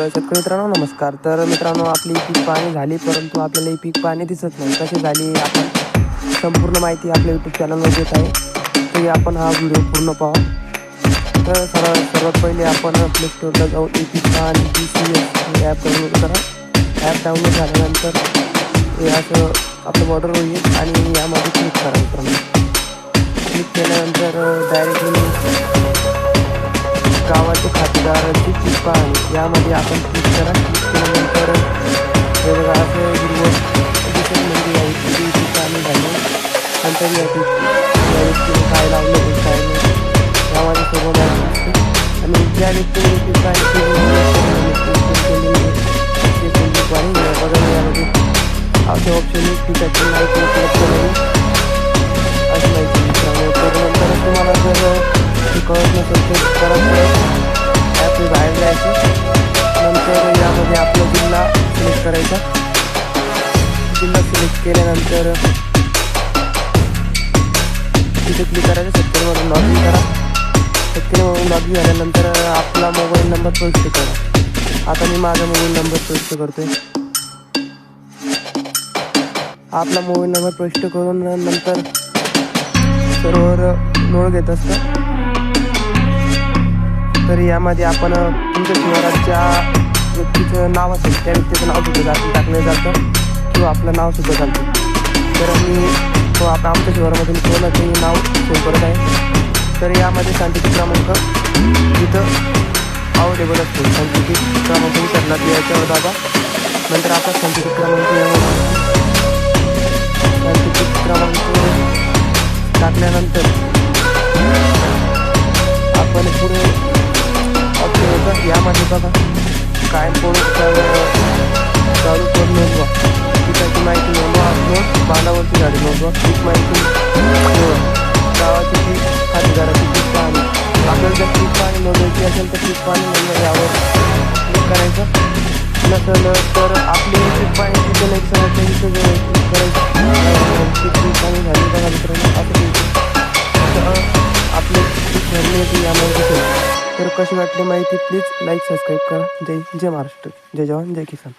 तर शेतकरी मित्रांनो नमस्कार. तर मित्रांनो आपली पीक पाणी झाली परंतु आपल्याला ही पीक पाणी दिसत नाही. कशी झाली आपण संपूर्ण माहिती आपल्या यूट्यूब चॅनलवर देत आहे. तरी आपण हा व्हिडिओ पूर्ण पाहा. तर सर्व सर्वात पहिले आपण प्ले स्टोरला जाऊन ए पी पाणी B C S app download करा. ॲप डाउनलोड झाल्यानंतर हे असं आपलं बॉर्डर होईल आणि यामध्ये क्लिक करा मित्रांनो. क्लिक केल्यानंतर uh, डायरेक्टली गावाच्या खातेदाराची पीक आहे. यामध्ये आपण क्लिक करा क्लिक केल्यानंतर हे बघा असं हिरवं दिसत म्हणजे आहे व्यक्तीची पीक पाहणी झाली नंतर या व्यक्तीने काय लावलं हे काय नाही. यामध्ये सर्व माहिती दिसते आणि ज्या व्यक्तीने पीक पाहणी केली ते पीक पाहणी बघा यामध्ये अशा ऑप्शनने पिकाची माहिती नाही माहिती करायचा. जिल्हा सिलेक्ट केल्यानंतर तिथे क्लिक करायचं सत्तरमधून लॉग इन करा. सत्तरमधून लॉग इन झाल्यानंतर आपला मोबाईल नंबर प्रविष्ट करा. आता मी माझा मोबाईल नंबर प्रविष्ट करतोय. आपला मोबाईल नंबर प्रविष्ट करून नंतर सर्वर लोड घेत असतं. तर यामध्ये आपण तुमच्या शहरात ज्या व्यक्तीचं नाव असेल त्या व्यक्तीचं नाव सुद्धा जातं टाकलं जातं किंवा आपलं नाव सुद्धा चालतं. तर मी तो आप आमच्या शहरामधून कोणाचंही नाव सेव्ह करत आहे. तर यामध्ये सांकेतिक क्रमांक इथं अवेलेबल असतो. सांकेतिक क्रमांक विचारला की याच्यावर दादा नंतर आता सांकेतिक क्रमांक यावर क्रमांक टाकल्यानंतर आपण पुढे ऑप्शन येतं. यामध्ये बघा. कायम चालू करून नोंदवा पिकाची माहिती नोंदवा अपलोड बांधावरची गाडी नोंदवा पीक माहिती गावाची पीक खातेदाराची पीक पाहणी आपल्याला जर पीक पाणी नोंदवायची असेल तर पीक पाणी नोंदवा यावर क्लिक करायचं. नसेल तर आपली पीक पाणी तिथे नाही समजतं इथं क्लिक करायचं. पीक पाणी झाली बघा मित्रांनो. असं क्लिक आपले पीक भरले की यामध्ये तर कशी वाटली माहिती प्लीज लाईक सबस्क्राईब करा. जय जय महाराष्ट्र. जय जवान जय किसान.